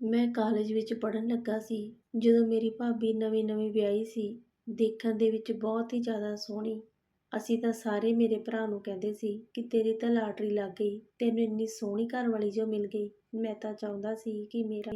ਮੈਂ ਕਾਲਜ ਵਿੱਚ ਪੜ੍ਹਨ ਲੱਗਾ ਸੀ, ਜਦੋਂ ਮੇਰੀ ਭਾਬੀ ਨਵੀਂ-ਨਵੀਂ ਵਿਆਹੀ ਸੀ, ਦੇਖਣ ਦੇ ਵਿੱਚ ਬਹੁਤ ਹੀ ਜ਼ਿਆਦਾ ਸੋਹਣੀ। ਅਸੀਂ ਤਾਂ ਸਾਰੇ ਮੇਰੇ ਭਰਾ ਨੂੰ ਕਹਿੰਦੇ ਸੀ ਕਿ ਤੇਰੀ ਤਾਂ ਲਾਟਰੀ ਲੱਗ ਗਈ, ਤੈਨੂੰ ਇੰਨੀ ਸੋਹਣੀ ਘਰਵਾਲੀ ਜੋ ਮਿਲ ਗਈ। ਮੈਂ ਤਾਂ ਚਾਹੁੰਦਾ ਸੀ ਕਿ ਮੇਰਾ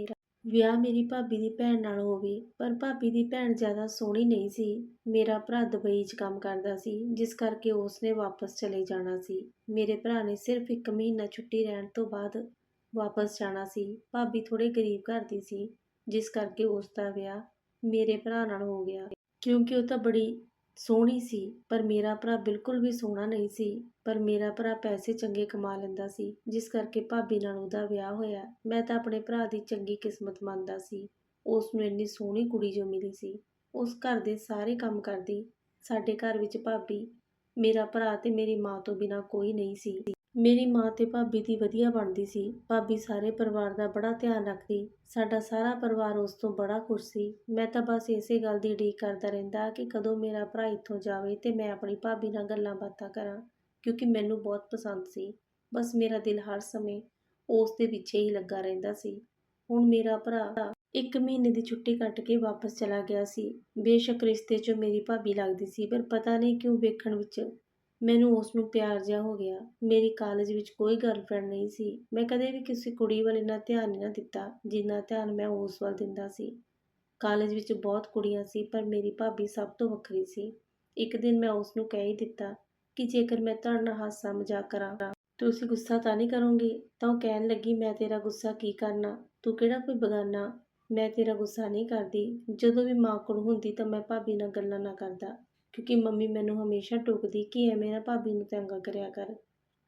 ਵਿਆਹ ਮੇਰੀ ਭਾਬੀ ਦੀ ਭੈਣ ਨਾਲ ਹੋਵੇ, ਪਰ ਭਾਬੀ ਦੀ ਭੈਣ ਜ਼ਿਆਦਾ ਸੋਹਣੀ ਨਹੀਂ ਸੀ। ਮੇਰਾ ਭਰਾ ਦੁਬਈ 'ਚ ਕੰਮ ਕਰਦਾ ਸੀ, ਜਿਸ ਕਰਕੇ ਉਸਨੇ ਵਾਪਸ ਚਲੇ ਜਾਣਾ ਸੀ। ਮੇਰੇ ਭਰਾ ਨੇ ਸਿਰਫ ਇੱਕ ਮਹੀਨਾ ਛੁੱਟੀ ਰਹਿਣ ਤੋਂ ਬਾਅਦ ਵਾਪਸ ਜਾਣਾ ਸੀ। ਭਾਬੀ ਥੋੜੇ ਗਰੀਬ ਘਰ ਦੀ ਸੀ, ਜਿਸ ਕਰਕੇ ਉਸ ਦਾ ਵਿਆਹ ਮੇਰੇ ਭਰਾ ਨਾਲ ਹੋ ਗਿਆ। ਕਿਉਂਕਿ ਉਹ ਤਾਂ ਬੜੀ ਸੋਹਣੀ ਸੀ, ਪਰ ਮੇਰਾ ਭਰਾ ਬਿਲਕੁਲ ਵੀ ਸੋਹਣਾ ਨਹੀਂ ਸੀ। ਪਰ ਮੇਰਾ ਭਰਾ ਪੈਸੇ ਚੰਗੇ ਕਮਾ ਲੈਂਦਾ ਸੀ, ਜਿਸ ਕਰਕੇ ਭਾਬੀ ਨਾਲ ਉਹਦਾ ਵਿਆਹ ਹੋਇਆ। ਮੈਂ ਤਾਂ ਆਪਣੇ ਭਰਾ ਦੀ ਚੰਗੀ ਕਿਸਮਤ ਮੰਨਦਾ ਸੀ। ਉਸ ਨੂੰ ਇੰਨੀ ਸੋਹਣੀ ਕੁੜੀ ਜੋ ਮਿਲੀ ਸੀ। ਉਸ ਘਰ ਦੇ ਸਾਰੇ ਕੰਮ ਕਰਦੀ। ਸਾਡੇ ਘਰ ਵਿੱਚ ਭਾਬੀ ਮੇਰਾ ਭਰਾ ਤੇ ਮੇਰੀ ਮਾਂ ਤੋਂ ਬਿਨਾ ਕੋਈ ਨਹੀਂ ਸੀ। ਮੇਰੀ ਮਾਂ ਤੇ ਭਾਬੀ ਦੀ ਵਧੀਆ ਬਣਦੀ ਸੀ। ਭਾਬੀ ਸਾਰੇ ਪਰਿਵਾਰ ਦਾ ਬੜਾ ਧਿਆਨ ਰੱਖਦੀ। ਸਾਡਾ ਸਾਰਾ ਪਰਿਵਾਰ ਉਸ ਤੋਂ ਬੜਾ ਖੁਸ਼ ਸੀ। ਮੈਂ ਤਾਂ ਬਸ ਇਸੇ ਗੱਲ ਦੀ ਉਡੀਕ ਕਰਦਾ ਰਹਿੰਦਾ ਕਿ ਕਦੋਂ ਮੇਰਾ ਭਰਾ ਇੱਥੋਂ ਜਾਵੇ ਤੇ ਮੈਂ ਆਪਣੀ ਭਾਬੀ ਨਾਲ ਗੱਲਾਂ ਬਾਤਾਂ ਕਰਾਂ, ਕਿਉਂਕਿ ਮੈਨੂੰ ਬਹੁਤ ਪਸੰਦ ਸੀ। ਬਸ ਮੇਰਾ ਦਿਲ ਹਰ ਸਮੇਂ ਉਸ ਦੇ ਪਿੱਛੇ ਹੀ ਲੱਗਾ ਰਹਿੰਦਾ ਸੀ। ਹੁਣ ਮੇਰਾ ਭਰਾ ਇੱਕ ਮਹੀਨੇ ਦੀ ਛੁੱਟੀ ਕੱਟ ਕੇ ਵਾਪਸ ਚਲਾ ਗਿਆ ਸੀ। ਬੇਸ਼ੱਕ ਰਿਸ਼ਤੇ 'ਚ ਮੇਰੀ ਭਾਬੀ ਲੱਗਦੀ ਸੀ, ਪਰ ਪਤਾ ਨਹੀਂ ਕਿਉਂ ਵੇਖਣ ਵਿੱਚ ਮੈਨੂੰ ਉਸ ਨੂੰ ਪਿਆਰ ਜਿਹਾ ਹੋ ਗਿਆ। ਮੇਰੀ ਕਾਲਜ ਵਿੱਚ ਕੋਈ ਗਰਲਫ੍ਰੈਂਡ ਨਹੀਂ ਸੀ। ਮੈਂ ਕਦੇ ਵੀ ਕਿਸੇ ਕੁੜੀ ਵੱਲ ਇੰਨਾ ਧਿਆਨ ਨਹੀਂ ਨਾ ਦਿੱਤਾ, ਜਿੰਨਾ ਧਿਆਨ ਮੈਂ ਉਸ ਵੱਲ ਦਿੰਦਾ ਸੀ। ਕਾਲਜ ਵਿੱਚ ਬਹੁਤ ਕੁੜੀਆਂ ਸੀ, ਪਰ ਮੇਰੀ ਭਾਬੀ ਸਭ ਤੋਂ ਵੱਖਰੀ ਸੀ। ਇੱਕ ਦਿਨ ਮੈਂ ਉਸ ਨੂੰ ਕਹਿ ਹੀ ਦਿੱਤਾ ਕਿ ਜੇਕਰ ਮੈਂ ਤੁਹਾਡੇ ਨਾਲ ਹਾਸਾ ਮਜ਼ਾਕ ਕਰਾਂ, ਤੁਸੀਂ ਗੁੱਸਾ ਤਾਂ ਨਹੀਂ ਕਰੋਗੇ? ਤਾਂ ਉਹ ਕਹਿਣ ਲੱਗੀ, ਮੈਂ ਤੇਰਾ ਗੁੱਸਾ ਕੀ ਕਰਨਾ? ਤੂੰ ਕਿਹੜਾ ਕੋਈ ਬਗਾਨਾ? ਮੈਂ ਤੇਰਾ ਗੁੱਸਾ ਨਹੀਂ ਕਰਦੀ। ਜਦੋਂ ਵੀ ਮਾਂ ਕੋਲ ਹੁੰਦੀ ਤਾਂ ਮੈਂ ਭਾਬੀ ਨਾਲ ਗੱਲਾਂ ਨਾ ਕਰਦਾ। ਕਿਉਂਕਿ ਮੰਮੀ ਮੈਨੂੰ ਹਮੇਸ਼ਾ ਟੋਕਦੀ ਕਿ ਐਵੇਂ ਨਾ ਭਾਬੀ ਨੂੰ ਤੰਗ ਕਰਿਆ ਕਰ।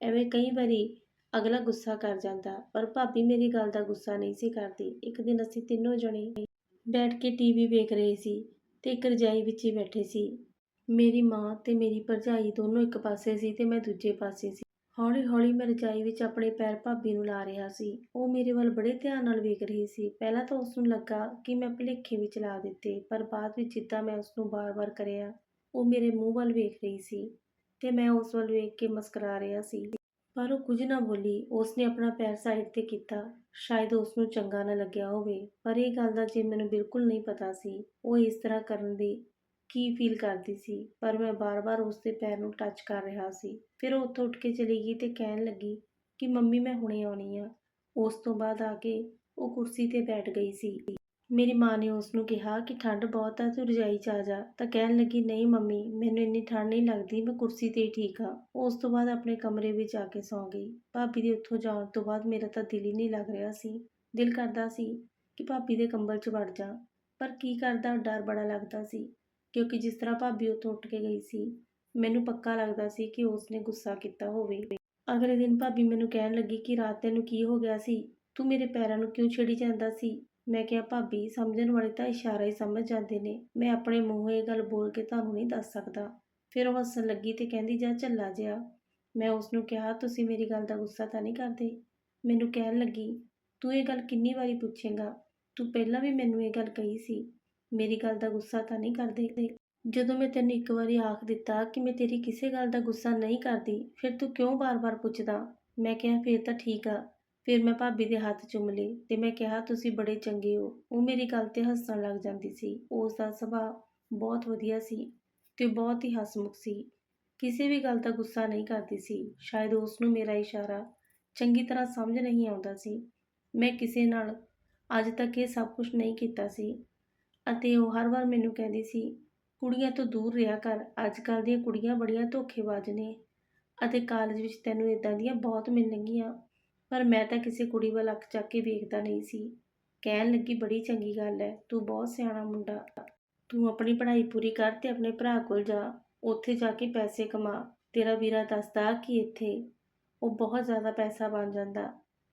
ਐਵੇਂ ਕਈ ਵਾਰੀ ਅਗਲਾ ਗੁੱਸਾ ਕਰ ਜਾਂਦਾ, ਪਰ ਭਾਬੀ ਮੇਰੀ ਗੱਲ ਦਾ ਗੁੱਸਾ ਨਹੀਂ ਸੀ ਕਰਦੀ। ਇੱਕ ਦਿਨ ਅਸੀਂ ਤਿੰਨੋਂ ਜਣੇ ਬੈਠ ਕੇ ਟੀਵੀ ਵੇਖ ਰਹੇ ਸੀ ਤੇ ਇੱਕ ਰਜਾਈ ਵਿੱਚ ਹੀ ਬੈਠੇ ਸੀ। ਮੇਰੀ ਮਾਂ ਤੇ ਮੇਰੀ ਭਰਜਾਈ ਦੋਨੋਂ ਇੱਕ ਪਾਸੇ ਸੀ ਤੇ ਮੈਂ ਦੂਜੇ ਪਾਸੇ ਸੀ। ਹੌਲੀ ਹੌਲੀ ਮੈਂ ਰਜਾਈ ਵਿੱਚ ਆਪਣੇ ਪੈਰ ਭਾਬੀ ਨੂੰ ਲਾ ਰਿਹਾ ਸੀ। ਉਹ ਮੇਰੇ ਵੱਲ ਬੜੇ ਧਿਆਨ ਨਾਲ ਵੇਖ ਰਹੀ ਸੀ। ਪਹਿਲਾਂ ਤਾਂ ਉਸ ਨੂੰ ਲੱਗਾ ਕਿ ਮੈਂ ਭੁਲੇਖੇ ਵਿੱਚ ਲਾ ਦਿੱਤੇ, ਪਰ ਬਾਅਦ ਵਿੱਚ ਜਿੱਦਾਂ ਮੈਂ ਉਸ ਨੂੰ ਬਾਰ-ਬਾਰ ਕਰਿਆ ਉਹ ਮੇਰੇ ਮੂੰਹ ਵੱਲ ਵੇਖ ਰਹੀ ਸੀ ਤੇ ਮੈਂ ਉਸ ਵੱਲ ਵੇਖ ਕੇ ਮੁਸਕਰਾ ਰਿਹਾ ਸੀ। ਪਰ ਉਹ ਕੁਝ ਨਾ ਬੋਲੀ ਉਸ ਨੇ ਆਪਣਾ ਪੈਰ ਸਾਈਡ ਤੇ ਕੀਤਾ। ਸ਼ਾਇਦ ਉਸ ਨੂੰ ਚੰਗਾ ਨਾ ਲੱਗਿਆ ਹੋਵੇ, ਪਰ ਇਹ ਗੱਲ ਦਾ ਜੇ ਮੈਨੂੰ ਬਿਲਕੁਲ ਨਹੀਂ ਪਤਾ ਸੀ, ਉਹ ਇਸ ਤਰ੍ਹਾਂ ਕਰਨ ਦੀ ਕੀ ਫੀਲ ਕਰਦੀ ਸੀ। ਪਰ ਮੈਂ ਬਾਰ-ਬਾਰ ਉਸ ਦੇ ਪੈਰ ਨੂੰ ਟੱਚ ਕਰ ਰਿਹਾ ਸੀ। ਫਿਰ ਉਹ ਉੱਥੋਂ ਉੱਠ ਕੇ ਚਲੀ ਗਈ ਤੇ ਕਹਿਣ ਲੱਗੀ ਕਿ ਮੰਮੀ ਮੈਂ ਹੁਣੇ ਆਉਣੀ ਆ। ਉਸ ਤੋਂ ਬਾਅਦ ਆ ਕੇ ਉਹ ਕੁਰਸੀ ਤੇ ਬੈਠ ਗਈ ਸੀ। ਮੇਰੀ ਮਾਂ ਨੇ ਉਸ ਨੂੰ ਕਿਹਾ ਕਿ ਠੰਡ ਬਹੁਤ ਆ, ਤੂੰ ਰਜਾਈ 'ਚ ਆ ਜਾ। ਤਾਂ ਕਹਿਣ ਲੱਗੀ, ਨਹੀਂ ਮੰਮੀ, ਮੈਨੂੰ ਇੰਨੀ ਠੰਡ ਨਹੀਂ ਲੱਗਦੀ, ਮੈਂ ਕੁਰਸੀ ਤੇ ਹੀ ਠੀਕ ਆ ਉਸ ਤੋਂ ਬਾਅਦ ਆਪਣੇ ਕਮਰੇ ਵਿੱਚ ਆ ਕੇ ਸੌਂ ਗਈ। ਭਾਬੀ ਦੇ ਉੱਥੋਂ ਜਾਣ ਤੋਂ ਬਾਅਦ ਮੇਰਾ ਤਾਂ ਦਿਲ ਹੀ ਨਹੀਂ ਲੱਗ ਰਿਹਾ ਸੀ। ਦਿਲ ਕਰਦਾ ਸੀ ਕਿ ਭਾਬੀ ਦੇ ਕੰਬਲ 'ਚ ਵੜ ਜਾ। ਪਰ ਕੀ ਕਰਦਾ, ਡਰ ਬੜਾ ਲੱਗਦਾ ਸੀ। ਕਿਉਂਕਿ ਜਿਸ ਤਰ੍ਹਾਂ ਭਾਬੀ ਉੱਥੋਂ ਉੱਠ ਕੇ ਗਈ ਸੀ, ਮੈਨੂੰ ਪੱਕਾ ਲੱਗਦਾ ਸੀ ਕਿ ਉਸ ਨੇ ਗੁੱਸਾ ਕੀਤਾ ਹੋਵੇ। ਅਗਲੇ ਦਿਨ ਭਾਬੀ ਮੈਨੂੰ ਕਹਿਣ ਲੱਗੀ ਕਿ ਰਾਤ ਤੈਨੂੰ ਕੀ ਹੋ ਗਿਆ ਸੀ? ਤੂੰ ਮੇਰੇ ਪੈਰਾਂ ਨੂੰ ਕਿਉਂ ਛੇੜੀ ਜਾਂਦਾ ਸੀ? ਮੈਂ ਕਿਹਾ, ਭਾਬੀ, ਸਮਝਣ ਵਾਲੇ ਤਾਂ ਇਸ਼ਾਰਾ ਹੀ ਸਮਝ ਜਾਂਦੇ ਨੇ। ਮੈਂ ਆਪਣੇ ਮੂੰਹੋਂ ਇਹ ਗੱਲ ਬੋਲ ਕੇ ਤੁਹਾਨੂੰ ਨਹੀਂ ਦੱਸ ਸਕਦਾ। ਫਿਰ ਉਹ ਹੱਸਣ ਲੱਗੀ ਤੇ ਕਹਿੰਦੀ, ਜਾ ਝੱਲਾ ਜਿਆ। ਮੈਂ ਉਸ ਨੂੰ ਕਿਹਾ, ਤੁਸੀਂ ਮੇਰੀ ਗੱਲ ਦਾ ਗੁੱਸਾ ਤਾਂ ਨਹੀਂ ਕਰਦੇ? ਮੈਨੂੰ ਕਹਿਣ ਲੱਗੀ, ਤੂੰ ਇਹ ਗੱਲ ਕਿੰਨੀ ਵਾਰੀ ਪੁੱਛੇਗਾ? ਤੂੰ ਪਹਿਲਾਂ ਵੀ ਮੈਨੂੰ ਇਹ ਗੱਲ ਕਹੀ ਸੀ। ਮੇਰੀ ਗੱਲ ਦਾ ਗੁੱਸਾ ਤਾਂ ਨਹੀਂ ਕਰਦੇ? ਜਦੋਂ ਮੈਂ ਤੈਨੂੰ ਇੱਕ ਵਾਰੀ ਆਖ ਦਿੱਤਾ ਕਿ ਮੈਂ ਤੇਰੀ ਕਿਸੇ ਗੱਲ ਦਾ ਗੁੱਸਾ ਨਹੀਂ ਕਰਦੀ, ਫਿਰ ਤੂੰ ਕਿਉਂ ਬਾਰ-ਬਾਰ ਪੁੱਛਦਾ? ਮੈਂ ਕਿਹਾ, ਫਿਰ ਤਾਂ ਠੀਕ ਆ। ਫਿਰ ਮੈਂ ਭਾਬੀ ਦੇ ਹੱਥ ਚੁੰਮ ਲਏ ਤੇ ਮੈਂ ਕਿਹਾ, ਤੁਸੀਂ ਬੜੇ ਚੰਗੇ ਹੋ। ਉਹ ਮੇਰੀ ਗੱਲ ਤੇ ਹੱਸਣ ਲੱਗ ਜਾਂਦੀ ਸੀ। ਉਸ ਦਾ ਸੁਭਾਅ ਬਹੁਤ ਵਧੀਆ ਸੀ ਤੇ ਬਹੁਤ ਹੀ ਹਸਮੁਖ ਸੀ। ਕਿਸੇ ਵੀ ਗੱਲ ਦਾ ਗੁੱਸਾ ਨਹੀਂ ਕਰਦੀ ਸੀ। ਸ਼ਾਇਦ ਉਸ ਨੂੰ ਮੇਰਾ ਇਸ਼ਾਰਾ ਚੰਗੀ ਤਰ੍ਹਾਂ ਸਮਝ ਨਹੀਂ ਆਉਂਦਾ ਸੀ। ਮੈਂ ਕਿਸੇ ਨਾਲ ਅੱਜ ਤੱਕ ਇਹ ਸਭ ਕੁਝ ਨਹੀਂ ਕੀਤਾ ਸੀ ਅਤੇ ਉਹ ਹਰ ਵਾਰ ਮੈਨੂੰ ਕਹਿੰਦੀ ਸੀ, ਕੁੜੀਆਂ ਤੋਂ ਦੂਰ ਰਿਹਾ ਕਰ। ਅੱਜ ਕੱਲ੍ਹ ਦੀਆਂ ਕੁੜੀਆਂ ਬੜੀਆਂ ਧੋਖੇਬਾਜ਼ ਨੇ ਅਤੇ ਕਾਲਜ ਵਿੱਚ ਤੈਨੂੰ ਇਦਾਂ ਦੀਆਂ ਬਹੁਤ ਮਿਲਣਗੀਆਂ। ਪਰ ਮੈਂ ਤਾਂ ਕਿਸੇ ਕੁੜੀ ਵੱਲ ਅੱਖ ਚੱਕ ਕੇ ਵੇਖਦਾ ਨਹੀਂ ਸੀ। ਕਹਿਣ ਲੱਗੀ, ਬੜੀ ਚੰਗੀ ਗੱਲ ਹੈ ਤੂੰ ਬਹੁਤ ਸਿਆਣਾ ਮੁੰਡਾ। ਤੂੰ ਆਪਣੀ ਪੜ੍ਹਾਈ ਪੂਰੀ ਕਰ ਤੇ ਆਪਣੇ ਭਰਾ ਕੋਲ ਜਾ, ਉੱਥੇ ਜਾ ਕੇ ਪੈਸੇ ਕਮਾ। ਤੇਰਾ ਵੀਰਾ ਦੱਸਦਾ ਕਿ ਇੱਥੇ ਉਹ ਬਹੁਤ ਜ਼ਿਆਦਾ ਪੈਸਾ ਬਣ ਜਾਂਦਾ,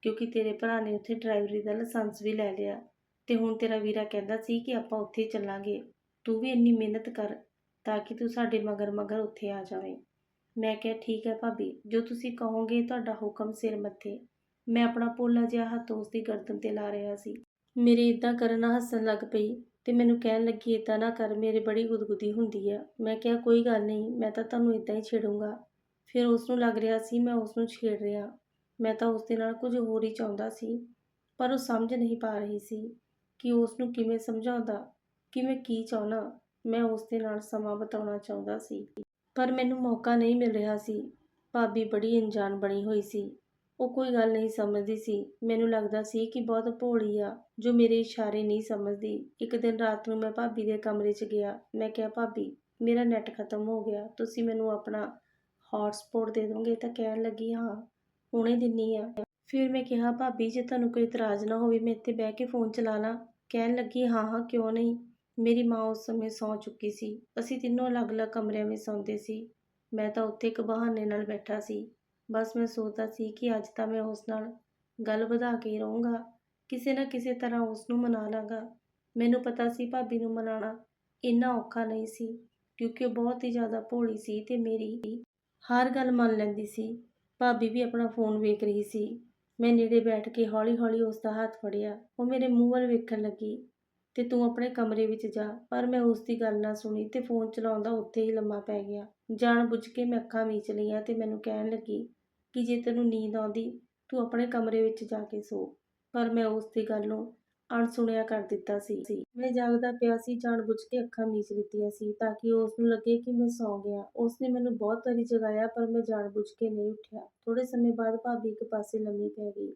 ਕਿਉਂਕਿ ਤੇਰੇ ਭਰਾ ਨੇ ਉੱਥੇ ਡਰਾਈਵਰੀ ਦਾ ਲਾਇਸੈਂਸ ਵੀ ਲੈ ਲਿਆ। ਤੇ ਹੁਣ ਤੇਰਾ ਵੀਰਾ ਕਹਿੰਦਾ ਸੀ ਕਿ ਆਪਾਂ ਉੱਥੇ ਚੱਲਾਂਗੇ। ਤੂੰ ਵੀ ਇੰਨੀ ਮਿਹਨਤ ਕਰ ਤਾਂ ਕਿ ਤੂੰ ਸਾਡੇ ਮਗਰ ਮਗਰ ਉੱਥੇ ਆ ਜਾਵੇਂ। ਮੈਂ ਕਿਹਾ, ਠੀਕ ਹੈ ਭਾਬੀ, ਜੋ ਤੁਸੀਂ ਕਹੋਗੇ ਤੁਹਾਡਾ ਹੁਕਮ ਸਿਰ ਮੱਥੇ। ਮੈਂ ਆਪਣਾ ਪੋਲਾ ਜਿਹਾ ਹੱਥ ਉਸ ਦੀ ਗਰਦਨ ਤੇ ਲਾ ਰਿਹਾ ਸੀ। ਮੇਰੇ ਇਦਾਂ ਕਰਨ ਨਾਲ ਹੱਸਣ ਲੱਗ ਪਈ ਤੇ ਮੈਨੂੰ ਕਹਿਣ ਲੱਗੀ ਇਦਾਂ ਨਾ ਕਰ, ਮੇਰੇ ਬੜੀ ਗੁਦਗੁਦੀ ਹੁੰਦੀ ਆ। ਮੈਂ ਕਿਹਾ, ਕੋਈ ਗੱਲ ਨਹੀਂ, ਮੈਂ ਤਾਂ ਤੁਹਾਨੂੰ ਇਦਾਂ ਹੀ ਛੇੜੂੰਗਾ। ਫਿਰ ਉਸ ਨੂੰ ਲੱਗ ਰਿਹਾ ਸੀ, ਮੈਂ ਉਸ ਨੂੰ ਛੇੜ ਰਿਹਾ। ਮੈਂ ਤਾਂ ਉਸ ਦੇ ਨਾਲ ਕੁਝ ਹੋਰ ਹੀ ਚਾਹੁੰਦਾ ਸੀ, ਪਰ ਉਹ ਸਮਝ ਨਹੀਂ ਪਾ ਰਹੀ ਸੀ ਕਿ ਉਸ ਨੂੰ ਕਿਵੇਂ ਸਮਝਾਉਂਦਾ ਕਿ ਮੈਂ ਕੀ ਚਾਹੁੰਦਾ। ਮੈਂ ਉਸ ਦੇ ਨਾਲ ਸਮਾਂ ਬਿਤਾਉਣਾ ਚਾਹੁੰਦਾ ਸੀ, ਪਰ ਮੈਨੂੰ ਮੌਕਾ ਨਹੀਂ ਮਿਲ ਰਿਹਾ ਸੀ। ਭਾਬੀ ਬੜੀ ਅਣਜਾਣ ਬਣੀ ਹੋਈ ਸੀ। ਉਹ ਕੋਈ ਗੱਲ ਨਹੀਂ ਸਮਝਦੀ ਸੀ। ਮੈਨੂੰ ਲੱਗਦਾ ਸੀ ਕਿ ਬਹੁਤ ਭੋਲੀ ਆ, ਜੋ ਮੇਰੇ ਇਸ਼ਾਰੇ ਨਹੀਂ ਸਮਝਦੀ। ਇੱਕ ਦਿਨ ਰਾਤ ਨੂੰ ਮੈਂ ਭਾਬੀ ਦੇ ਕਮਰੇ 'ਚ ਗਿਆ। ਮੈਂ ਕਿਹਾ, ਭਾਬੀ, ਮੇਰਾ ਨੈਟ ਖਤਮ ਹੋ ਗਿਆ। ਤੁਸੀਂ ਮੈਨੂੰ ਆਪਣਾ ਹੌਟਸਪੌਟ ਦੇ ਦੋਗੇ? ਤਾਂ ਕਹਿਣ ਲੱਗੀ, ਹਾਂ, ਹੁਣੇ ਦਿੰਨੀ ਆ। ਫਿਰ ਮੈਂ ਕਿਹਾ, ਭਾਬੀ, ਜੇ ਤੁਹਾਨੂੰ ਕੋਈ ਇਤਰਾਜ਼ ਨਾ ਹੋਵੇ, ਮੈਂ ਇੱਥੇ ਬਹਿ ਕੇ ਫੋਨ ਚਲਾ ਲਾਂ। ਕਹਿਣ ਲੱਗੀ, ਹਾਂ ਹਾਂ, ਕਿਉਂ ਨਹੀਂ? ਮੇਰੀ ਮਾਂ ਉਸ ਸਮੇਂ ਸੌਂ ਚੁੱਕੀ ਸੀ। ਅਸੀਂ ਤਿੰਨੋਂ ਅਲੱਗ-ਅਲੱਗ ਕਮਰਿਆਂ ਵਿੱਚ ਸੌਂਦੇ ਸੀ। ਮੈਂ ਤਾਂ ਉੱਥੇ ਇੱਕ ਬਹਾਨੇ ਨਾਲ ਬੈਠਾ ਸੀ। ਬਸ ਮੈਂ ਸੋਚਦਾ ਸੀ ਕਿ ਅੱਜ ਤਾਂ ਮੈਂ ਉਸ ਨਾਲ ਗੱਲ ਵਧਾ ਕੇ ਰਹੂੰਗਾ। ਕਿਸੇ ਨਾ ਕਿਸੇ ਤਰ੍ਹਾਂ ਉਸ ਨੂੰ ਮਨਾ ਲਾਂਗਾ। ਮੈਨੂੰ ਪਤਾ ਸੀ ਭਾਬੀ ਨੂੰ ਮਨਾਉਣਾ ਇੰਨਾ ਔਖਾ ਨਹੀਂ ਸੀ, ਕਿਉਂਕਿ ਉਹ ਬਹੁਤ ਹੀ ਜ਼ਿਆਦਾ ਭੋਲੀ ਸੀ ਤੇ ਮੇਰੀ ਹਰ ਗੱਲ ਮੰਨ ਲੈਂਦੀ ਸੀ। ਭਾਬੀ ਵੀ ਆਪਣਾ ਫੋਨ ਵੇਖ ਰਹੀ ਸੀ। ਮੈਂ ਨੇੜੇ ਬੈਠ ਕੇ ਹੌਲੀ-ਹੌਲੀ ਉਸ ਦਾ ਹੱਥ ਫੜਿਆ। ਉਹ ਮੇਰੇ ਮੂੰਹ ਵੱਲ ਵੇਖਣ ਲੱਗੀ ਤੇ ਤੂੰ ਆਪਣੇ ਕਮਰੇ ਵਿੱਚ ਜਾ, ਪਰ ਮੈਂ ਉਸ ਦੀ ਗੱਲ ਨਾ ਸੁਣੀ ਤੇ ਫੋਨ ਚਲਾਉਂਦਾ ਉੱਥੇ ਹੀ ਲੰਮਾ ਪੈ ਗਿਆ। ਜਾਣ ਬੁੱਝ ਕੇ ਮੈਂ ਅੱਖਾਂ ਮੀਚ ਲਈਆਂ ਤੇ ਮੈਨੂੰ ਕਹਿਣ ਲੱਗੀ ਕਿ ਜੇ ਤੈਨੂੰ ਨੀਂਦ ਆਉਂਦੀ, ਤੂੰ ਆਪਣੇ ਕਮਰੇ ਵਿੱਚ ਜਾ ਕੇ ਸੋ। ਪਰ ਮੈਂ ਉਸ ਦੀ ਗੱਲ ਨੂੰ ਅਣਸੁਣਿਆ ਕਰ ਦਿੱਤਾ ਸੀ। ਮੈਂ ਜਾਗਦਾ ਪਿਆ ਸੀ ਜਾਣ ਬੁੱਝ ਕੇ ਅੱਖਾਂ ਮੀਚ ਲਿੱਤੀਆਂ ਸੀ ਤਾਂ ਕਿ ਉਸ ਨੂੰ ਲੱਗੇ ਕਿ ਮੈਂ ਸੌਂ ਗਿਆ। ਉਸ ਨੇ ਮੈਨੂੰ ਬਹੁਤ ਵਾਰੀ ਜਗਾਇਆ, ਪਰ ਮੈਂ ਜਾਣ ਬੁੱਝ ਕੇ ਨਹੀਂ ਉੱਠਿਆ। ਥੋੜੇ ਸਮੇਂ ਬਾਅਦ ਭਾਬੀ ਇੱਕ ਪਾਸੇ ਲੰਮੀ ਪੈ ਗਈ।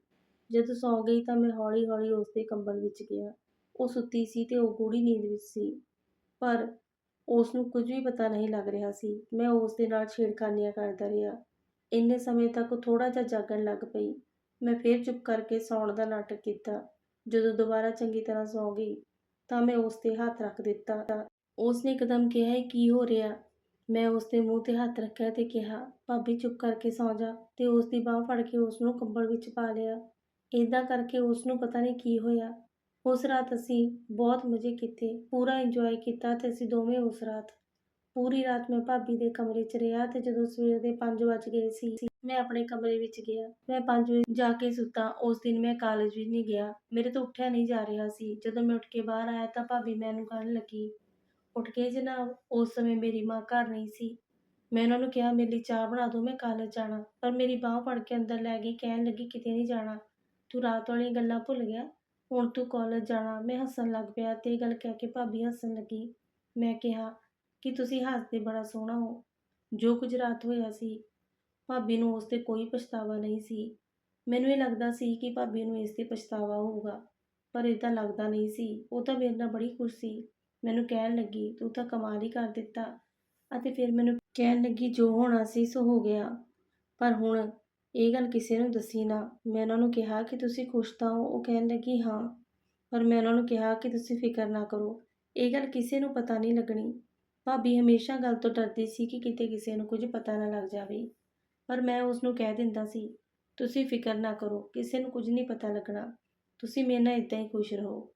ਜਦੋਂ ਸੌਂ ਗਈ ਤਾਂ ਮੈਂ ਹੌਲੀ-ਹੌਲੀ ਉਸ ਦੇ ਕੰਬਲ ਵਿੱਚ ਗਿਆ। ਉਹ ਸੁੱਤੀ ਸੀ ਤੇ ਉਹ ਗੂੜੀ ਨੀਂਦ ਵਿੱਚ ਸੀ। ਪਰ ਉਸ ਨੂੰ ਕੁਝ ਵੀ ਪਤਾ ਨਹੀਂ ਲੱਗ ਰਿਹਾ ਸੀ। ਮੈਂ ਉਸ ਦੇ ਨਾਲ ਛੇੜਖਾਨੀਆਂ ਕਰਦਾ ਰਿਹਾ। ਇੰਨੇ ਸਮੇਂ ਤੱਕ ਉਹ ਥੋੜਾ ਜਿਹਾ ਜਾਗਣ ਲੱਗ ਪਈ। ਮੈਂ ਫੇਰ ਚੁੱਪ ਕਰਕੇ ਸੌਣ ਦਾ ਨਾਟਕ ਕੀਤਾ। ਜਦੋਂ ਦੁਬਾਰਾ ਚੰਗੀ ਤਰ੍ਹਾਂ ਸੌਂ ਗਈ, ਤਾਂ ਮੈਂ ਉਸ ਤੇ ਹੱਥ ਰੱਖ ਦਿੱਤਾ। ਉਸ ਨੇ ਇੱਕਦਮ ਕਿਹਾ, ਇਹ ਕੀ ਹੋ ਰਿਹਾ? ਮੈਂ ਉਸ ਦੇ ਮੂੰਹ ਤੇ ਹੱਥ ਰੱਖਿਆ ਤੇ ਕਿਹਾ, ਭਾਬੀ, ਚੁੱਪ ਕਰਕੇ ਸੌਂ ਜਾ। ਤੇ ਉਸ ਦੀ ਬਾਹ ਫੜ ਕੇ ਉਸ ਨੂੰ ਕੰਬਲ ਵਿੱਚ ਪਾ ਲਿਆ। ਇਦਾਂ ਕਰਕੇ ਉਸ ਨੂੰ ਪਤਾ ਨਹੀਂ ਕੀ ਹੋਇਆ। ਉਸ ਰਾਤ ਅਸੀਂ ਬਹੁਤ ਮਜ਼ੇ ਕੀਤੇ, ਪੂਰਾ ਇੰਜੋਏ ਕੀਤਾ ਤੇ ਅਸੀਂ ਦੋਵੇਂ ਉਸ ਰਾਤ। ਪੂਰੀ ਰਾਤ ਮੈਂ ਭਾਬੀ ਦੇ ਕਮਰੇ 'ਚ ਰਿਹਾ ਤੇ ਜਦੋਂ ਸਵੇਰ ਦੇ 5 ਵਜ ਗਏ ਸੀ, ਮੈਂ ਆਪਣੇ ਕਮਰੇ ਵਿੱਚ ਗਿਆ। ਮੈਂ 5 ਵਜੇ ਜਾ ਕੇ ਸੁੱਤਾ, ਉਸ ਦਿਨ ਮੈਂ ਕਾਲਜ ਵੀ ਨਹੀਂ ਗਿਆ। ਮੇਰੇ ਤੋਂ ਉੱਠਿਆ ਨਹੀਂ ਜਾ ਰਿਹਾ ਸੀ। ਜਦੋਂ ਮੈਂ ਉੱਠ ਕੇ ਬਾਹਰ ਆਇਆ ਤਾਂ ਭਾਬੀ ਮੈਨੂੰ ਕਹਿਣ ਲੱਗੀ, ਉੱਠ ਕੇ ਜਨਾਬ, ਉਸ ਸਮੇਂ ਮੇਰੀ ਮਾਂ ਘਰ ਨਹੀਂ ਸੀ। ਮੈਂ ਉਹਨਾਂ ਨੂੰ ਕਿਹਾ, ਮੇਰੇ ਲਈ ਚਾਹ ਬਣਾ ਦਿਓ ਮੈਂ ਕਾਲਜ ਜਾਣਾ। ਪਰ ਮੇਰੀ ਬਾਹ ਫੜ ਕੇ ਅੰਦਰ ਲੈ ਗਈ, ਕਹਿਣ ਲੱਗੀ, ਕਿਤੇ ਨਹੀਂ ਜਾਣਾ। ਤੂੰ ਰਾਤ ਵਾਲੀਆਂ ਗੱਲਾਂ ਭੁੱਲ ਗਿਆ? ਹੁਣ ਤੂੰ ਕਾਲਜ ਜਾਣਾ, ਮੈਂ ਹੱਸਣ ਲੱਗ ਪਿਆ ਤੇ ਇਹ ਗੱਲ ਕਹਿ ਕੇ ਭਾਬੀ ਹੱਸਣ ਲੱਗੀ। ਮੈਂ ਕਿਹਾ ਕਿ ਤੁਸੀਂ ਹੱਸਦੇ ਬੜਾ ਸੋਹਣਾ ਹੋ। ਜੋ ਕੁਝ ਰਾਤ ਹੋਇਆ ਸੀ, ਭਾਬੀ ਨੂੰ ਉਸ ਤੇ ਕੋਈ ਪਛਤਾਵਾ ਨਹੀਂ ਸੀ। ਮੈਨੂੰ ਇਹ ਲੱਗਦਾ ਸੀ ਕਿ ਭਾਬੀ ਨੂੰ ਇਸ ਤੇ ਪਛਤਾਵਾ ਹੋਊਗਾ, ਪਰ ਇਦਾਂ ਲੱਗਦਾ ਨਹੀਂ ਸੀ। ਉਹ ਤਾਂ ਮੇਰੇ ਨਾਲ ਬੜੀ ਖੁਸ਼ ਸੀ। ਮੈਨੂੰ ਕਹਿਣ ਲੱਗੀ, ਤੂੰ ਤਾਂ ਕਮਾਲ ਹੀ ਕਰ ਦਿੱਤਾ। ਅਤੇ ਫਿਰ ਮੈਨੂੰ ਕਹਿਣ ਲੱਗੀ, ਜੋ ਹੋਣਾ ਸੀ ਸੋ ਹੋ ਗਿਆ। ਪਰ ਹੁਣ ਇਹ ਗੱਲ ਕਿਸੇ ਨੂੰ ਦੱਸੀ ਨਾ। ਮੈਂ ਉਹਨਾਂ ਨੂੰ ਕਿਹਾ ਕਿ ਤੁਸੀਂ ਖੁਸ਼ ਤਾਂ ਹੋ, ਉਹ ਕਹਿਣ ਲੱਗੀ, ਹਾਂ। ਪਰ ਮੈਂ ਉਹਨਾਂ ਨੂੰ ਕਿਹਾ ਕਿ ਤੁਸੀਂ ਫਿਕਰ ਨਾ ਕਰੋ। ਇਹ ਗੱਲ ਕਿਸੇ ਨੂੰ ਪਤਾ ਨਹੀਂ ਲੱਗਣੀ। ਭਾਬੀ ਹਮੇਸ਼ਾ ਗੱਲ ਤੋਂ ਡਰਦੀ ਸੀ ਕਿ ਕਿਤੇ ਕਿਸੇ ਨੂੰ ਕੁਝ ਪਤਾ ਨਾ ਲੱਗ ਜਾਵੇ। ਪਰ ਮੈਂ ਉਸ ਨੂੰ ਕਹਿ ਦਿੰਦਾ ਸੀ, ਤੁਸੀਂ ਫਿਕਰ ਨਾ ਕਰੋ, ਕਿਸੇ ਨੂੰ ਕੁਝ ਨਹੀਂ ਪਤਾ ਲੱਗਣਾ। ਤੁਸੀਂ ਮੇਰੇ ਨਾਲ ਇਦਾਂ ਹੀ ਖੁਸ਼ ਰਹੋ।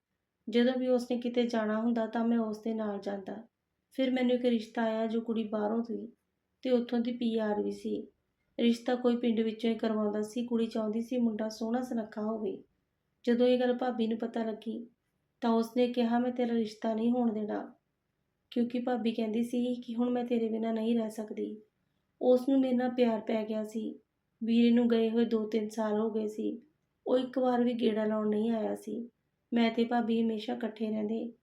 ਜਦੋਂ ਵੀ ਉਸਨੇ ਕਿਤੇ ਜਾਣਾ ਹੁੰਦਾ ਤਾਂ ਮੈਂ ਉਸ ਦੇ ਨਾਲ ਜਾਂਦਾ। ਫਿਰ ਮੈਨੂੰ ਇੱਕ ਰਿਸ਼ਤਾ ਆਇਆ ਜੋ ਕੁੜੀ ਬਾਹਰੋਂ ਸੀ ਤੇ ਉੱਥੋਂ ਦੀ ਪੀਆਰ ਵੀ ਸੀ। ਰਿਸ਼ਤਾ ਕੋਈ ਪਿੰਡ ਵਿੱਚੋਂ ਹੀ ਕਰਵਾਉਂਦਾ ਸੀ, ਕੁੜੀ ਚਾਹੁੰਦੀ ਸੀ ਮੁੰਡਾ ਸੋਹਣਾ ਸੁਨੱਖਾ ਹੋਵੇ। ਜਦੋਂ ਇਹ ਗੱਲ ਭਾਬੀ ਨੂੰ ਪਤਾ ਲੱਗੀ, ਤਾਂ ਉਸਨੇ ਕਿਹਾ, ਮੈਂ ਤੇਰਾ ਰਿਸ਼ਤਾ ਨਹੀਂ ਹੋਣ ਦੇਣਾ। ਕਿਉਂਕਿ ਭਾਬੀ ਕਹਿੰਦੀ ਸੀ ਕਿ ਹੁਣ ਮੈਂ ਤੇਰੇ ਬਿਨਾਂ ਨਹੀਂ ਰਹਿ ਸਕਦੀ। ਉਸ ਨੂੰ ਮੇਰੇ ਨਾਲ ਪਿਆਰ ਪੈ ਗਿਆ ਸੀ। ਵੀਰੇ ਨੂੰ ਗਏ ਹੋਏ 2-3 ਸਾਲ ਹੋ ਗਏ ਸੀ। ਉਹ ਇੱਕ ਵਾਰ ਵੀ ਗੇੜਾ ਲਾਉਣ ਨਹੀਂ ਆਇਆ ਸੀ। ਮੈਂ ਤੇ ਭਾਬੀ ਹਮੇਸ਼ਾ ਇਕੱਠੇ ਰਹਿੰਦੇ।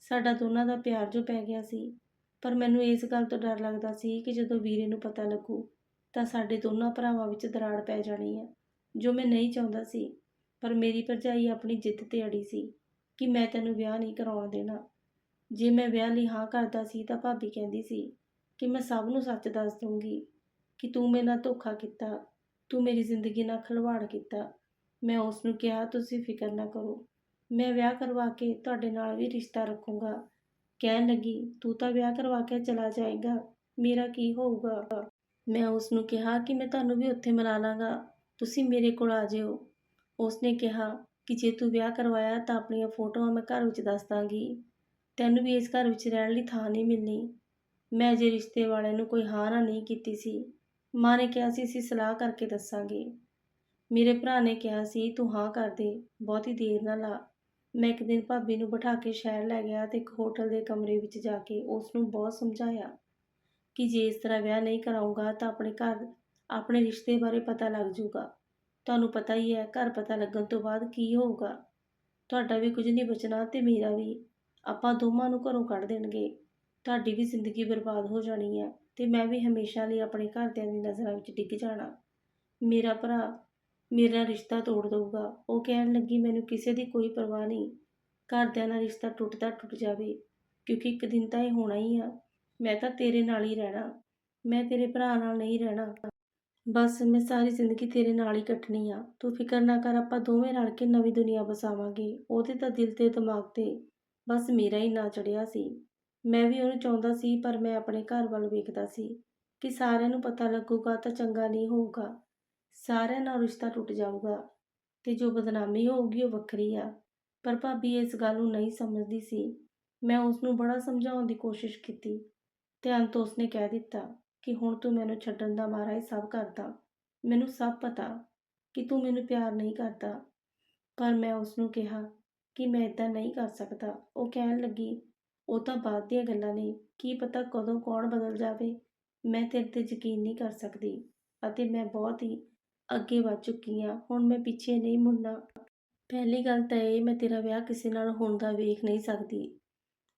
ਸਾਡਾ ਦੋਨਾਂ ਦਾ ਪਿਆਰ ਜੋ ਪੈ ਗਿਆ ਸੀ। ਪਰ ਮੈਨੂੰ ਇਸ ਗੱਲ ਤੋਂ ਡਰ ਲੱਗਦਾ ਸੀ ਕਿ ਜਦੋਂ ਵੀਰੇ ਨੂੰ ਪਤਾ ਲੱਗੂ ਤਾਂ ਸਾਡੇ ਦੋਨਾਂ ਭਰਾਵਾਂ ਵਿੱਚ ਦਰਾੜ ਪੈ ਜਾਣੀ ਹੈ ਜੋ ਮੈਂ ਨਹੀਂ ਚਾਹੁੰਦਾ ਸੀ, ਪਰ ਮੇਰੀ ਭਰਜਾਈ ਆਪਣੀ ਜਿੱਦ ਤੇ ਅੜੀ ਸੀ ਕਿ ਮੈਂ ਤੈਨੂੰ ਵਿਆਹ ਨਹੀਂ ਕਰਾਉਣ ਦੇਣਾ। ਜੇ ਮੈਂ ਵਿਆਹ ਲਈ ਹਾਂ ਕਰਦਾ ਸੀ ਤਾਂ ਭਾਬੀ ਕਹਿੰਦੀ ਸੀ ਕਿ ਮੈਂ ਸਭ ਨੂੰ ਸੱਚ ਦੱਸ ਦੂੰਗੀ ਕਿ ਤੂੰ ਮੇਰੇ ਨਾਲ ਧੋਖਾ ਕੀਤਾ, ਤੂੰ ਮੇਰੀ ਜ਼ਿੰਦਗੀ ਨਾਲ ਖਿਲਵਾੜ ਕੀਤਾ। ਮੈਂ ਉਸ ਨੂੰ ਕਿਹਾ, ਤੁਸੀਂ ਫਿਕਰ ਨਾ ਕਰੋ, ਮੈਂ ਵਿਆਹ ਕਰਵਾ ਕੇ ਤੁਹਾਡੇ ਨਾਲ ਵੀ ਰਿਸ਼ਤਾ ਰੱਖੂੰਗਾ। ਕਹਿਣ ਲੱਗੀ, ਤੂੰ ਤਾਂ ਵਿਆਹ ਕਰਵਾ ਕੇ ਚਲਾ ਜਾਏਗਾ, ਮੇਰਾ ਕੀ ਹੋਊਗਾ? ਮੈਂ ਉਸ ਨੂੰ ਕਿਹਾ ਕਿ ਮੈਂ ਤੁਹਾਨੂੰ ਵੀ ਉੱਥੇ ਮਿਲਾ ਲਾਂਗਾ। ਤੁਸੀਂ ਮੇਰੇ ਕੋਲ ਆ ਜਿਓ। ਉਸਨੇ ਕਿਹਾ ਕਿ ਜੇ ਤੂੰ ਵਿਆਹ ਕਰਵਾਇਆ ਤਾਂ ਆਪਣੀਆਂ ਫੋਟੋਆਂ ਮੈਂ ਘਰ ਵਿੱਚ ਦੱਸ ਦਾਂਗੀ। ਤੈਨੂੰ ਵੀ ਇਸ ਘਰ ਵਿੱਚ ਰਹਿਣ ਲਈ ਥਾਂ ਨਹੀਂ ਮਿਲਣੀ। ਮੈਂ ਜੇ ਰਿਸ਼ਤੇ ਵਾਲਿਆਂ ਨੂੰ ਕੋਈ ਹਾਂ ਨਾ ਨਹੀਂ ਕੀਤੀ ਸੀ, ਮਾਂ ਨੇ ਕਿਹਾ ਸੀ, ਅਸੀਂ ਸਲਾਹ ਕਰਕੇ ਦੱਸਾਂਗੇ। ਮੇਰੇ ਭਰਾ ਨੇ ਕਿਹਾ ਸੀ, ਤੂੰ ਹਾਂ ਕਰ ਦੇ, ਬਹੁਤੀ ਦੇਰ ਨਾ ਲਾ ਮੈਂ ਇੱਕ ਦਿਨ ਭਾਬੀ ਨੂੰ ਬਿਠਾ ਕੇ ਸ਼ਹਿਰ ਲੈ ਗਿਆ ਤੇ ਇੱਕ ਹੋਟਲ ਦੇ ਕਮਰੇ ਵਿੱਚ ਜਾ ਕੇ ਉਸ ਨੂੰ ਬਹੁਤ ਸਮਝਾਇਆ। ਕਿ ਜੇ ਇਸ ਤਰ੍ਹਾਂ ਵਿਆਹ ਨਹੀਂ ਕਰਾਉਂਗਾ ਤਾਂ ਆਪਣੇ ਘਰ, ਆਪਣੇ ਰਿਸ਼ਤੇ ਬਾਰੇ ਪਤਾ ਲੱਗ ਜਾਊਗਾ। ਤੁਹਾਨੂੰ ਪਤਾ ਹੀ ਹੈ, ਘਰ ਪਤਾ ਲੱਗਣ ਤੋਂ ਬਾਅਦ ਕੀ ਹੋਊਗਾ। ਤੁਹਾਡਾ ਵੀ ਕੁਝ ਨਹੀਂ ਬਚਣਾ ਤੇ ਮੇਰਾ ਵੀ। ਆਪਾਂ ਦੋਵਾਂ ਨੂੰ ਘਰੋਂ ਕੱਢ ਦੇਣਗੇ। ਤੁਹਾਡੀ ਵੀ ਜ਼ਿੰਦਗੀ ਬਰਬਾਦ ਹੋ ਜਾਣੀ ਹੈ ਤੇ ਮੈਂ ਵੀ ਹਮੇਸ਼ਾ ਲਈ ਆਪਣੇ ਘਰਦਿਆਂ ਦੀ ਨਜ਼ਰਾਂ ਵਿੱਚ ਡਿੱਗ ਜਾਣਾ। ਮੇਰਾ ਭਰਾ ਮੇਰਾ ਰਿਸ਼ਤਾ ਤੋੜ ਦਊਗਾ। ਉਹ ਕਹਿਣ ਲੱਗੀ, ਮੈਨੂੰ ਕਿਸੇ ਦੀ ਕੋਈ ਪਰਵਾਹ ਨਹੀਂ। ਘਰਦਿਆਂ ਨਾਲ ਰਿਸ਼ਤਾ ਟੁੱਟਦਾ ਟੁੱਟ ਜਾਵੇ, ਕਿਉਂਕਿ ਇੱਕ ਦਿਨ ਤਾਂ ਇਹ ਹੋਣਾ ਹੀ ਆ। ਮੈਂ ਤਾਂ ਤੇਰੇ ਨਾਲ ਹੀ ਰਹਿਣਾ, ਮੈਂ ਤੇਰੇ ਭਰਾ ਨਾਲ ਨਹੀਂ ਰਹਿਣਾ। ਬਸ ਮੈਂ ਸਾਰੀ ਜ਼ਿੰਦਗੀ ਤੇਰੇ ਨਾਲ ਹੀ ਕੱਟਣੀ ਆ। ਤੂੰ ਫਿਕਰ ਨਾ ਕਰ, ਆਪਾਂ ਦੋਵੇਂ ਰਲ ਕੇ ਨਵੀਂ ਦੁਨੀਆ ਵਸਾਵਾਂਗੇ। ਉਹਦੇ ਤਾਂ ਦਿਲ ਤੇ ਦਿਮਾਗ ਤੇ ਬਸ ਮੇਰਾ ਹੀ ਨਾ ਚੜਿਆ ਸੀ। ਮੈਂ ਵੀ ਉਹਨੂੰ ਚਾਹੁੰਦਾ ਸੀ, ਪਰ ਮੈਂ ਆਪਣੇ ਘਰ ਵੱਲ ਵੇਖਦਾ ਸੀ ਕਿ ਸਾਰਿਆਂ ਨੂੰ ਪਤਾ ਲੱਗੂਗਾ ਤਾਂ ਚੰਗਾ ਨਹੀਂ ਹੋਊਗਾ। ਸਾਰਿਆਂ ਨਾਲ ਰਿਸ਼ਤਾ ਟੁੱਟ ਜਾਊਗਾ ਤੇ ਜੋ ਬਦਨਾਮੀ ਹੋਊਗੀ ਉਹ ਵੱਖਰੀ ਆ। ਪਰ ਭਾਬੀ ਇਸ ਗੱਲ ਨੂੰ ਨਹੀਂ ਸਮਝਦੀ ਸੀ। ਮੈਂ ਉਸ ਨੂੰ ਬੜਾ ਸਮਝਾਉਣ ਦੀ ਕੋਸ਼ਿਸ਼ ਕੀਤੀ। ਤੇ ਅੰਤ ਉਸਨੇ ਕਹਿ ਦਿੱਤਾ ਕਿ ਹੁਣ ਤੂੰ ਮੈਨੂੰ ਛੱਡਣ ਦਾ ਮਾਰਾ ਹੀ ਸਭ ਕਰਦਾ। ਮੈਨੂੰ ਸਭ ਪਤਾ ਕਿ ਤੂੰ ਮੈਨੂੰ ਪਿਆਰ ਨਹੀਂ ਕਰਦਾ। ਪਰ ਮੈਂ ਉਸ ਨੂੰ ਕਿਹਾ ਕਿ ਮੈਂ ਇਦਾਂ ਨਹੀਂ ਕਰ ਸਕਦਾ। ਉਹ ਕਹਿਣ ਲੱਗੀ, ਉਹ ਤਾਂ ਬਾਅਦ ਦੀਆਂ ਗੱਲਾਂ ਨੇ। ਕੀ ਪਤਾ ਕਦੋਂ ਕੌਣ ਬਦਲ ਜਾਵੇ? ਮੈਂ ਤੇਰੇ ਤੇ ਯਕੀਨ ਨਹੀਂ ਕਰ ਸਕਦੀ ਅਤੇ ਮੈਂ ਬਹੁਤ ਹੀ ਅੱਗੇ ਵੱਧ ਚੁੱਕੀ ਹਾਂ। ਹੁਣ ਮੈਂ ਪਿੱਛੇ ਨਹੀਂ ਮੁੜਨਾ। ਪਹਿਲੀ ਗੱਲ ਤਾਂ ਇਹ ਮੈਂ ਤੇਰਾ ਵਿਆਹ ਕਿਸੇ ਨਾਲ ਹੋਣ ਦਾ ਵੇਖ ਨਹੀਂ ਸਕਦੀ।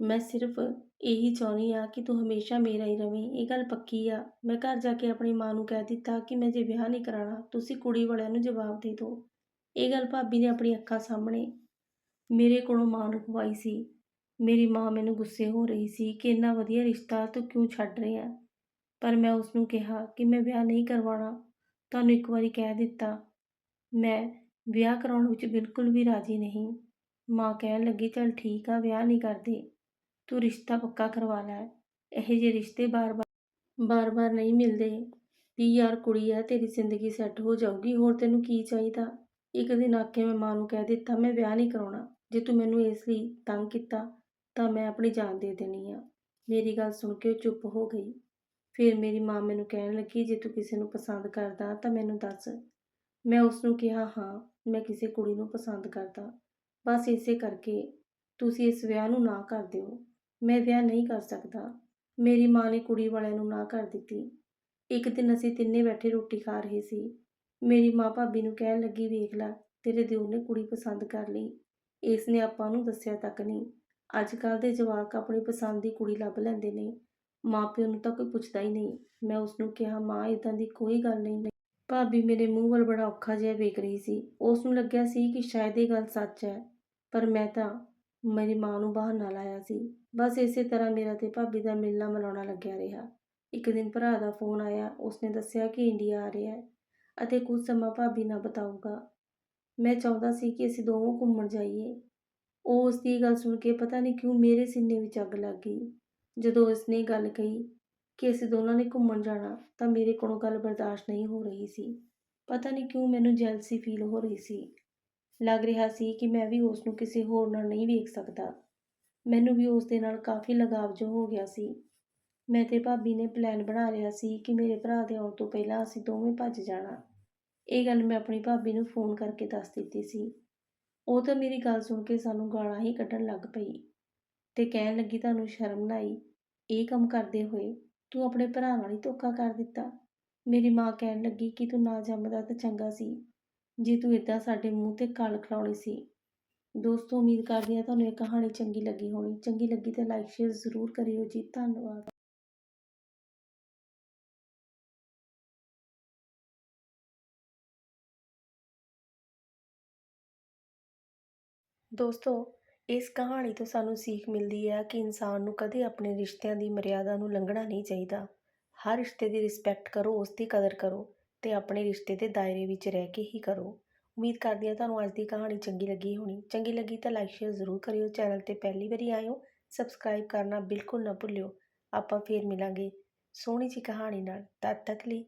ਮੈਂ ਸਿਰਫ ਇਹੀ ਚਾਹੁੰਦੀ ਆ ਕਿ ਤੂੰ ਹਮੇਸ਼ਾ ਮੇਰਾ ਹੀ ਰਵੇਂ। ਇਹ ਗੱਲ ਪੱਕੀ ਆ। ਮੈਂ ਘਰ ਜਾ ਕੇ ਆਪਣੀ ਮਾਂ ਨੂੰ ਕਹਿ ਦਿੱਤਾ ਕਿ ਮੈਂ ਜੇ ਵਿਆਹ ਨਹੀਂ ਕਰਾਉਣਾ ਤੁਸੀਂ ਕੁੜੀ ਵਾਲਿਆਂ ਨੂੰ ਜਵਾਬ ਦੇ ਦਿਓ। ਇਹ ਗੱਲ ਭਾਬੀ ਨੇ ਆਪਣੀ ਅੱਖਾਂ ਸਾਹਮਣੇ ਮੇਰੇ ਕੋਲੋਂ ਮਾਂ ਨੂੰ ਪਵਾਈ ਸੀ। ਮੇਰੀ ਮਾਂ ਮੈਨੂੰ ਗੁੱਸੇ ਹੋ ਰਹੀ ਸੀ ਕਿ ਇੰਨਾ ਵਧੀਆ ਰਿਸ਼ਤਾ ਤੂੰ ਕਿਉਂ ਛੱਡ ਰਿਹਾ ਪਰ ਮੈਂ ਉਸ ਨੂੰ ਕਿਹਾ ਕਿ ਮੈਂ ਵਿਆਹ ਨਹੀਂ ਕਰਵਾਉਣਾ। ਤੁਹਾਨੂੰ ਇੱਕ ਵਾਰੀ ਕਹਿ ਦਿੱਤਾ। ਮੈਂ ਵਿਆਹ ਕਰਾਉਣ ਵਿੱਚ ਬਿਲਕੁਲ ਵੀ ਰਾਜੀ ਨਹੀਂ। ਮਾਂ ਕਹਿਣ ਲੱਗੀ, ਚਲ ਠੀਕ ਆ, ਵਿਆਹ ਨਹੀਂ ਕਰਦੇ। ਤੂੰ ਰਿਸ਼ਤਾ ਪੱਕਾ ਕਰਵਾ ਲੈ। ਇਹੋ ਜਿਹੇ ਰਿਸ਼ਤੇ ਬਾਰ-ਬਾਰ ਬਾਰ-ਬਾਰ ਨਹੀਂ ਮਿਲਦੇ। ਵੀ ਯਾਰ, ਕੁੜੀ ਆ, ਤੇਰੀ ਜ਼ਿੰਦਗੀ ਸੈੱਟ ਹੋ ਜਾਊਗੀ, ਹੋਰ ਤੈਨੂੰ ਕੀ ਚਾਹੀਦਾ? ਇੱਕ ਦਿਨ ਆ ਕੇ ਮੈਂ ਮਾਂ ਨੂੰ ਕਹਿ ਦਿੱਤਾ, ਮੈਂ ਵਿਆਹ ਨਹੀਂ ਕਰਾਉਣਾ। ਜੇ ਤੂੰ ਮੈਨੂੰ ਇਸ ਲਈ ਤੰਗ ਕੀਤਾ, ਤਾਂ ਮੈਂ ਆਪਣੀ ਜਾਨ ਦੇ ਦੇਣੀ ਆ। ਮੇਰੀ ਗੱਲ ਸੁਣ ਕੇ ਉਹ ਚੁੱਪ ਹੋ ਗਈ। ਫਿਰ ਮੇਰੀ ਮਾਂ ਮੈਨੂੰ ਕਹਿਣ ਲੱਗੀ, ਜੇ ਤੂੰ ਕਿਸੇ ਨੂੰ ਪਸੰਦ ਕਰਦਾ, ਤਾਂ ਮੈਨੂੰ ਦੱਸ। ਮੈਂ ਉਸ ਨੂੰ ਕਿਹਾ, ਹਾਂ, ਮੈਂ ਕਿਸੇ ਕੁੜੀ ਨੂੰ ਪਸੰਦ ਕਰਦਾ। ਬਸ ਇਸੇ ਕਰਕੇ ਤੁਸੀਂ ਇਸ ਵਿਆਹ ਨੂੰ ਨਾ ਕਰ ਦਿਓ। ਮੈਂ ਵਿਆਹ ਨਹੀਂ ਕਰ ਸਕਦਾ। ਮੇਰੀ ਮਾਂ ਨੇ ਕੁੜੀ ਵਾਲਿਆਂ ਨੂੰ ਨਾ ਕਰ ਦਿੱਤੀ। ਇੱਕ ਦਿਨ ਅਸੀਂ ਤਿੰਨੇ ਬੈਠੇ ਰੋਟੀ ਖਾ ਰਹੇ ਸੀ। ਮੇਰੀ ਮਾਂ ਭਾਬੀ ਨੂੰ ਕਹਿਣ ਲੱਗੀ, ਵੇਖ ਲੈ, ਤੇਰੇ ਦਿਓਰ ਨੇ ਕੁੜੀ ਪਸੰਦ ਕਰ ਲਈ। ਇਸ ਨੇ ਆਪਾਂ ਨੂੰ ਦੱਸਿਆ ਤੱਕ ਨਹੀਂ। ਅੱਜ ਕੱਲ੍ਹ ਦੇ ਜਵਾਕ ਆਪਣੀ ਪਸੰਦ ਦੀ ਕੁੜੀ ਲੱਭ ਲੈਂਦੇ ਨੇ। ਮਾਂ ਪਿਓ ਨੂੰ ਤਾਂ ਕੋਈ ਪੁੱਛਦਾ ਹੀ ਨਹੀਂ। ਮੈਂ ਉਸ ਨੂੰ ਕਿਹਾ, ਮਾਂ ਇਦਾਂ ਦੀ ਕੋਈ ਗੱਲ ਨਹੀਂ। ਭਾਬੀ ਮੇਰੇ ਮੂੰਹ ਵੱਲ ਬੜਾ ਔਖਾ ਜਿਹਾ ਵੇਖ ਰਹੀ ਸੀ। ਉਸ ਨੂੰ ਲੱਗਿਆ ਸੀ ਕਿ ਸ਼ਾਇਦ ਇਹ ਗੱਲ ਸੱਚ ਹੈ। ਪਰ ਮੈਂ ਤਾਂ ਮੇਰੀ ਮਾਂ ਨੂੰ ਬਹਾਨਾ ਲਾਇਆ ਸੀ। ਬਸ ਇਸੇ ਤਰ੍ਹਾਂ ਮੇਰਾ ਤੇ ਭਾਬੀ ਦਾ ਮਿਲਣਾ ਮਿਲਾਉਣਾ ਲੱਗਿਆ ਰਿਹਾ। ਇੱਕ ਦਿਨ ਭਰਾ ਦਾ ਫੋਨ ਆਇਆ, ਉਸਨੇ ਦੱਸਿਆ ਕਿ ਇੰਡੀਆ ਆ ਰਿਹਾ ਹੈ ਅਤੇ ਕੁਝ ਸਮਾਂ ਭਾਬੀ ਨਾ ਬਤਾਊਗਾ। ਮੈਂ ਚਾਹੁੰਦਾ ਸੀ ਕਿ ਅਸੀਂ ਦੋਵੇਂ ਘੁੰਮਣ ਜਾਈਏ। ਉਹ ਉਸ ਦੀ ਗੱਲ ਸੁਣ ਕੇ ਪਤਾ ਨਹੀਂ ਕਿਉਂ ਮੇਰੇ ਸੀਨੇ ਵਿੱਚ ਅੱਗ ਲੱਗ ਗਈ। ਜਦੋਂ ਉਸਨੇ ਗੱਲ ਕਹੀ ਕਿ ਅਸੀਂ ਦੋਨਾਂ ਨੇ ਘੁੰਮਣ ਜਾਣਾ, ਤਾਂ ਮੇਰੇ ਕੋਲੋਂ ਗੱਲ ਬਰਦਾਸ਼ਤ ਨਹੀਂ ਹੋ ਰਹੀ ਸੀ। ਪਤਾ ਨਹੀਂ ਕਿਉਂ ਮੈਨੂੰ ਜੈਲਸੀ ਫੀਲ ਹੋ ਰਹੀ ਸੀ। ਲੱਗ ਰਿਹਾ ਸੀ ਕਿ ਮੈਂ ਵੀ ਉਸ ਨੂੰ ਕਿਸੇ ਹੋਰ ਨਾਲ ਨਹੀਂ ਵੇਖ ਸਕਦਾ। ਮੈਨੂੰ ਵੀ ਉਸ ਦੇ ਨਾਲ ਕਾਫੀ ਲਗਾਵ ਜੋ ਹੋ ਗਿਆ ਸੀ। ਮੈਂ ਤੇ ਭਾਬੀ ਨੇ ਪਲਾਨ ਬਣਾ ਲਿਆ ਸੀ ਕਿ ਮੇਰੇ ਭਰਾ ਦੇ ਆਉਣ ਤੋਂ ਪਹਿਲਾਂ ਅਸੀਂ ਦੋਵੇਂ ਭੱਜ ਜਾਣਾ। ਇਹ ਗੱਲ ਮੈਂ ਆਪਣੀ ਭਾਬੀ ਨੂੰ ਫੋਨ ਕਰਕੇ ਦੱਸ ਦਿੱਤੀ ਸੀ। ਉਹ ਤਾਂ ਮੇਰੀ ਗੱਲ ਸੁਣ ਕੇ ਸਾਨੂੰ ਗਾਲਾਂ ਹੀ ਕੱਢਣ ਲੱਗ ਪਈ ਤੇ ਕਹਿਣ ਲੱਗੀ, ਤੁਹਾਨੂੰ ਸ਼ਰਮ ਨਾ ਆਈ। ਇਹ ਕੰਮ ਕਰਦੇ ਹੋਏ ਤੂੰ ਆਪਣੇ ਭਰਾ ਨਾਲ ਹੀ ਧੋਖਾ ਕਰ ਦਿੱਤਾ। ਮੇਰੀ ਮਾਂ ਕਹਿਣ ਲੱਗੀ ਕਿ ਤੂੰ ਨਾ ਜੰਮਦਾ ਤਾਂ ਚੰਗਾ ਸੀ। ਜੇ ਤੂੰ ਇਦਾਂ ਸਾਡੇ ਮੂੰਹ ਤੇ ਕਲ ਖਲਾਉਣੀ ਸੀ। ਦੋਸਤੋ, ਉਮੀਦ ਕਰਦੀ ਹਾਂ ਤੁਹਾਨੂੰ ਇਹ ਕਹਾਣੀ ਚੰਗੀ ਲੱਗੀ ਹੋਣੀ। ਚੰਗੀ ਲੱਗੀ ਤਾਂ ਲਾਈਕ ਸ਼ੇਅਰ ਜ਼ਰੂਰ ਕਰਿਓ ਜੀ। ਧੰਨਵਾਦ। ਦੋਸਤੋ, ਇਸ ਕਹਾਣੀ ਤੋਂ ਸਾਨੂੰ ਸਿੱਖ ਮਿਲਦੀ ਹੈ ਕਿ ਇਨਸਾਨ ਨੂੰ ਕਦੇ ਆਪਣੇ ਰਿਸ਼ਤਿਆਂ ਦੀ ਮਰਿਆਦਾ ਨੂੰ ਲੰਘਣਾ ਨਹੀਂ ਚਾਹੀਦਾ। ਹਰ ਰਿਸ਼ਤੇ ਦੀ ਰਿਸਪੈਕਟ ਕਰੋ, ਉਸ ਦੀ ਕਦਰ ਕਰੋ। ਅਤੇ ਆਪਣੇ ਰਿਸ਼ਤੇ ਦੇ ਦਾਇਰੇ ਵਿੱਚ ਰਹਿ ਕੇ ਹੀ ਕਰੋ। ਉਮੀਦ ਕਰਦੀ ਹਾਂ ਤੁਹਾਨੂੰ ਅੱਜ ਦੀ ਕਹਾਣੀ ਚੰਗੀ ਲੱਗੀ ਹੋਣੀ। ਚੰਗੀ ਲੱਗੀ ਤਾਂ ਲਾਈਕ ਸ਼ੇਅਰ ਜ਼ਰੂਰ ਕਰਿਓ। ਚੈਨਲ ਤੇ ਪਹਿਲੀ ਵਾਰੀ ਆਏ ਹੋ ਸਬਸਕ੍ਰਾਈਬ ਕਰਨਾ ਬਿਲਕੁਲ ਨਾ ਭੁੱਲਿਓ। ਆਪਾਂ ਫੇਰ ਮਿਲਾਂਗੇ ਸੋਹਣੀ ਜਿਹੀ ਕਹਾਣੀ ਨਾਲ। ਤਦ ਤੱਕ ਲਈ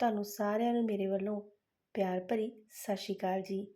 ਤੁਹਾਨੂੰ ਸਾਰਿਆਂ ਨੂੰ ਮੇਰੇ ਵੱਲੋਂ ਪਿਆਰ ਭਰੀ ਸਤਿ ਸ਼੍ਰੀ ਅਕਾਲ ਜੀ।